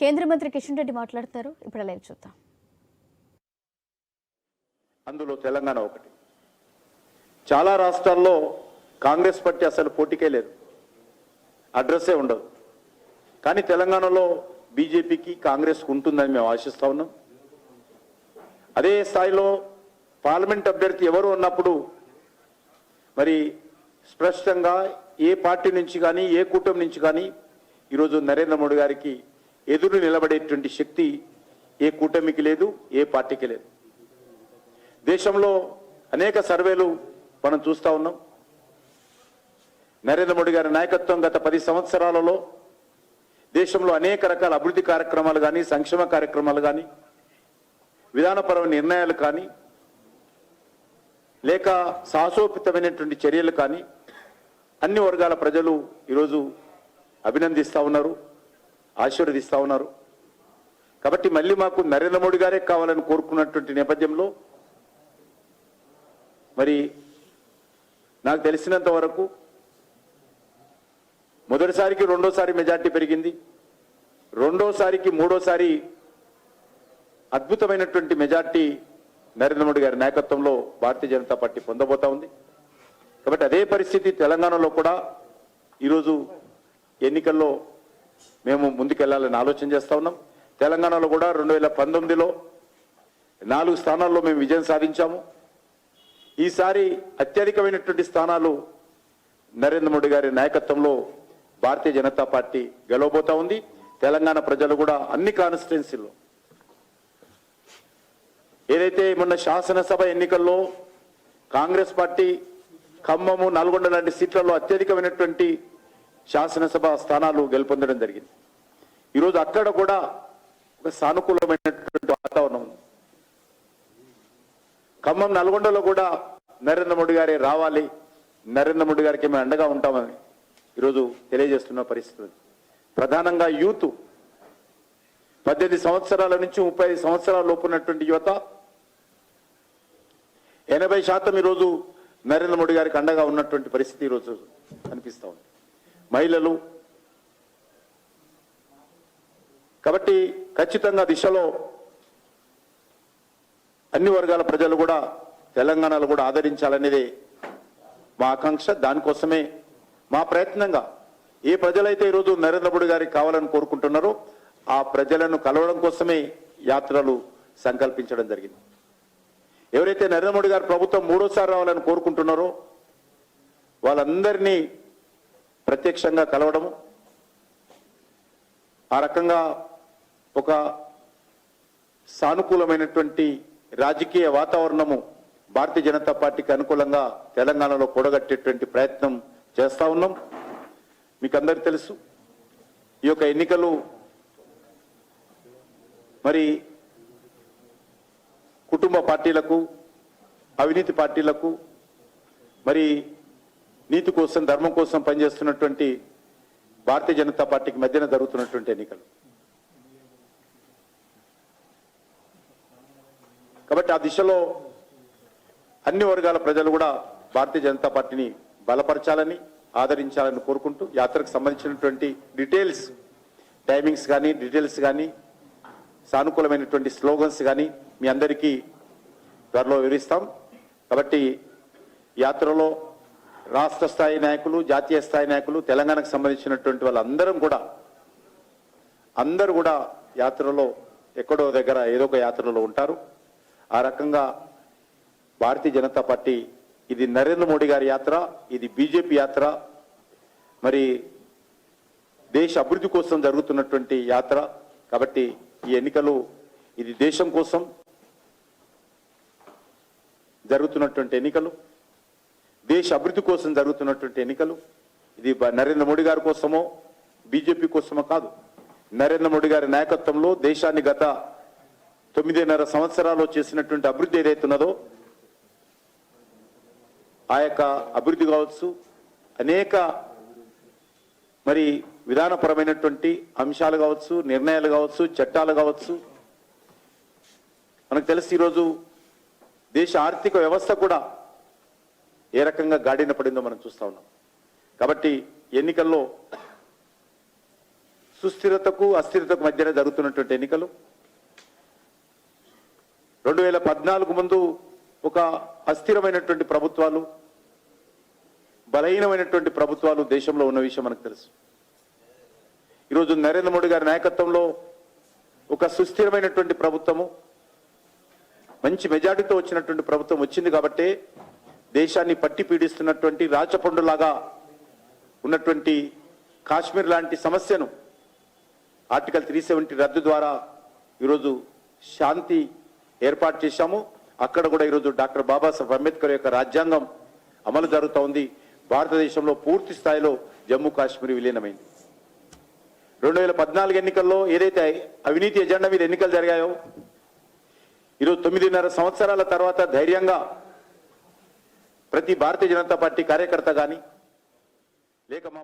కేంద్ర మంత్రి కిషన్ రెడ్డి మాట్లాడతారు. ఇప్పుడు లైవ్ చూద్దాం. అందులో తెలంగాణ ఒకటి. చాలా రాష్ట్రాల్లో కాంగ్రెస్ పార్టీ అసలు పోటీకే లేదు. అడ్రస్సే ఉండదు. కానీ తెలంగాణలో బీజేపీకి కాంగ్రెస్ ఉంటుందని మేము ఆశిస్తా ఉన్నాం. అదే స్థాయిలో పార్లమెంట్ అభ్యర్థి ఎవరు ఉన్నప్పుడు మరి స్పష్టంగా ఏ పార్టీ నుంచి కానీ ఏ కూటమి నుంచి కానీ ఈరోజు నరేంద్ర మోడీ గారికి ఎదురు నిలబడేటువంటి శక్తి ఏ కూటమికి లేదు ఏ పార్టీకి లేదు. దేశంలో అనేక సర్వేలు మనం చూస్తా ఉన్నాం. నరేంద్ర మోడీ గారి నాయకత్వం గత పది సంవత్సరాలలో దేశంలో అనేక రకాల అభివృద్ధి కార్యక్రమాలు కానీ సంక్షేమ కార్యక్రమాలు కానీ విధానపరమైన నిర్ణయాలు కానీ లేక సాహసోపితమైనటువంటి చర్యలు కానీ అన్ని వర్గాల ప్రజలు ఈరోజు అభినందిస్తూ ఉన్నారు. ఆశీర్వదిస్తూ ఉన్నారు. కాబట్టి మళ్ళీ మాకు నరేంద్ర మోడీ గారే కావాలని కోరుకున్నటువంటి నేపథ్యంలో మరి నాకు తెలిసినంత వరకు మొదటిసారికి రెండోసారి మెజార్టీ పెరిగింది. రెండోసారికి మూడోసారి అద్భుతమైనటువంటి మెజార్టీ నరేంద్ర మోడీ గారి నాయకత్వంలో భారతీయ జనతా పార్టీ పొందబోతా ఉంది. కాబట్టి అదే పరిస్థితి తెలంగాణలో కూడా ఈరోజు ఎన్నికల్లో మేము ముందుకెళ్ళాలని ఆలోచన చేస్తూ ఉన్నాం. తెలంగాణలో కూడా రెండు వేల పంతొమ్మిదిలో నాలుగు స్థానాల్లో మేము విజయం సాధించాము. ఈసారి అత్యధికమైనటువంటి స్థానాలు నరేంద్ర మోడీ గారి నాయకత్వంలో భారతీయ జనతా పార్టీ గెలవబోతా ఉంది. తెలంగాణ ప్రజలు కూడా అన్ని కాన్స్టిట్యున్సీల్లో ఏదైతే మొన్న శాసనసభ ఎన్నికల్లో కాంగ్రెస్ పార్టీ ఖమ్మము నల్గొండ లాంటి సీట్లలో అత్యధికమైనటువంటి శాసనసభ స్థానాలు గెలుపొందడం జరిగింది. ఈరోజు అక్కడ కూడా ఒక సానుకూలమైనటువంటి వాతావరణం ఉంది. ఖమ్మం నల్గొండలో కూడా నరేంద్ర మోడీ గారే రావాలి నరేంద్ర మోడీ గారికి మేము అండగా ఉంటామని ఈరోజు తెలియజేస్తున్న పరిస్థితి ప్రధానంగా యూత్. పద్దెనిమిది సంవత్సరాల నుంచి ముప్పై ఐదు సంవత్సరాల లోపు ఉన్నటువంటి యువత ఎనభై శాతం ఈరోజు నరేంద్ర మోడీ గారికి అండగా ఉన్నటువంటి పరిస్థితి ఈరోజు కనిపిస్తా ఉంది. మహిళలు. కాబట్టి ఖచ్చితంగా దిశలో అన్ని వర్గాల ప్రజలు కూడా తెలంగాణలో కూడా ఆదరించాలనేది మా ఆకాంక్ష. దానికోసమే మా ప్రయత్నంగా ఏ ప్రజలైతే ఈరోజు నరేంద్ర మోడీ గారికి కావాలని కోరుకుంటున్నారో ఆ ప్రజలను కలవడం కోసమే యాత్రలు సంకల్పించడం జరిగింది. ఎవరైతే నరేంద్ర మోడీ గారు ప్రభుత్వం మూడోసారి రావాలని కోరుకుంటున్నారో వాళ్ళందరినీ ప్రత్యక్షంగా కలవడము ఆ రకంగా ఒక సానుకూలమైనటువంటి రాజకీయ వాతావరణము భారతీయ జనతా పార్టీకి అనుకూలంగా తెలంగాణలో కూడగట్టేటువంటి ప్రయత్నం చేస్తా ఉన్నాం. మీకు అందరికీ తెలుసు ఈ యొక్క ఎన్నికలు మరి కుటుంబ పార్టీలకు అవినీతి పార్టీలకు మరి నీతి కోసం ధర్మం కోసం పనిచేస్తున్నటువంటి భారతీయ జనతా పార్టీకి మధ్యన జరుగుతున్నటువంటి ఎన్నికలు. కాబట్టి ఆ దిశలో అన్ని వర్గాల ప్రజలు కూడా భారతీయ జనతా పార్టీని బలపరచాలని ఆదరించాలని కోరుకుంటూ యాత్రకు సంబంధించినటువంటి డీటెయిల్స్ టైమింగ్స్ కానీ డీటెయిల్స్ కానీ సానుకూలమైనటువంటి స్లోగన్స్ కానీ మీ అందరికీ త్వరలో వివరిస్తాం. కాబట్టి యాత్రలో రాష్ట్ర స్థాయి నాయకులు జాతీయ స్థాయి నాయకులు తెలంగాణకు సంబంధించినటువంటి వాళ్ళందరం కూడా అందరూ కూడా యాత్రలో ఎక్కడో దగ్గర ఏదో ఒక యాత్రలో ఉంటారు. ఆ రకంగా భారతీయ జనతా పార్టీ ఇది నరేంద్ర మోడీ గారి యాత్ర ఇది బీజేపీ యాత్ర మరి దేశ అభివృద్ధి కోసం జరుగుతున్నటువంటి యాత్ర. కాబట్టి ఈ ఎన్నికలు ఇది దేశం కోసం జరుగుతున్నటువంటి ఎన్నికలు. దేశ అభివృద్ధి కోసం జరుగుతున్నటువంటి ఎన్నికలు. ఇది నరేంద్ర మోడీ గారి కోసమో బీజేపీ కోసమో కాదు. నరేంద్ర మోడీ గారి నాయకత్వంలో దేశాన్ని గత తొమ్మిదిన్నర సంవత్సరాలు చేసినటువంటి అభివృద్ధి ఏదైతే ఉన్నదో ఆ యొక్క అభివృద్ధి కావచ్చు అనేక మరి విధానపరమైనటువంటి అంశాలు కావచ్చు నిర్ణయాలు కావచ్చు చట్టాలు కావచ్చు. మనకు తెలిసి ఈరోజు దేశ ఆర్థిక వ్యవస్థ కూడా ఏ రకంగా గాడిన పడిందో మనం చూస్తా ఉన్నాం. కాబట్టి ఎన్నికల్లో సుస్థిరతకు అస్థిరతకు మధ్యన జరుగుతున్నటువంటి ఎన్నికలు. రెండు వేల పద్నాలుగు ముందు ఒక అస్థిరమైనటువంటి ప్రభుత్వాలు బలహీనమైనటువంటి ప్రభుత్వాలు దేశంలో ఉన్న విషయం మనకు తెలుసు. ఈరోజు నరేంద్ర మోడీ గారి నాయకత్వంలో ఒక సుస్థిరమైనటువంటి ప్రభుత్వము మంచి మెజార్టీతో వచ్చినటువంటి ప్రభుత్వం వచ్చింది కాబట్టి దేశాన్ని పట్టి పీడిస్తున్నటువంటి రాచపండులాగా ఉన్నటువంటి కాశ్మీర్ లాంటి సమస్యను ఆర్టికల్ త్రీ సెవెంటీ రద్దు ద్వారా ఈరోజు శాంతి ఏర్పాటు చేశాము. అక్కడ కూడా ఈరోజు డాక్టర్ బాబాసాహెబ్ అంబేద్కర్ యొక్క రాజ్యాంగం అమలు జరుగుతూ ఉంది. భారతదేశంలో పూర్తి స్థాయిలో జమ్మూ కాశ్మీర్ విలీనమైంది. రెండు వేల పద్నాలుగు ఎన్నికల్లో ఏదైతే అవినీతి ఎజెండా మీద ఎన్నికలు జరిగాయో ఈరోజు తొమ్మిదిన్నర సంవత్సరాల తర్వాత ధైర్యంగా ప్రతి భారతీయ జనతా పార్టీ కార్యకర్త కానీ లేక మా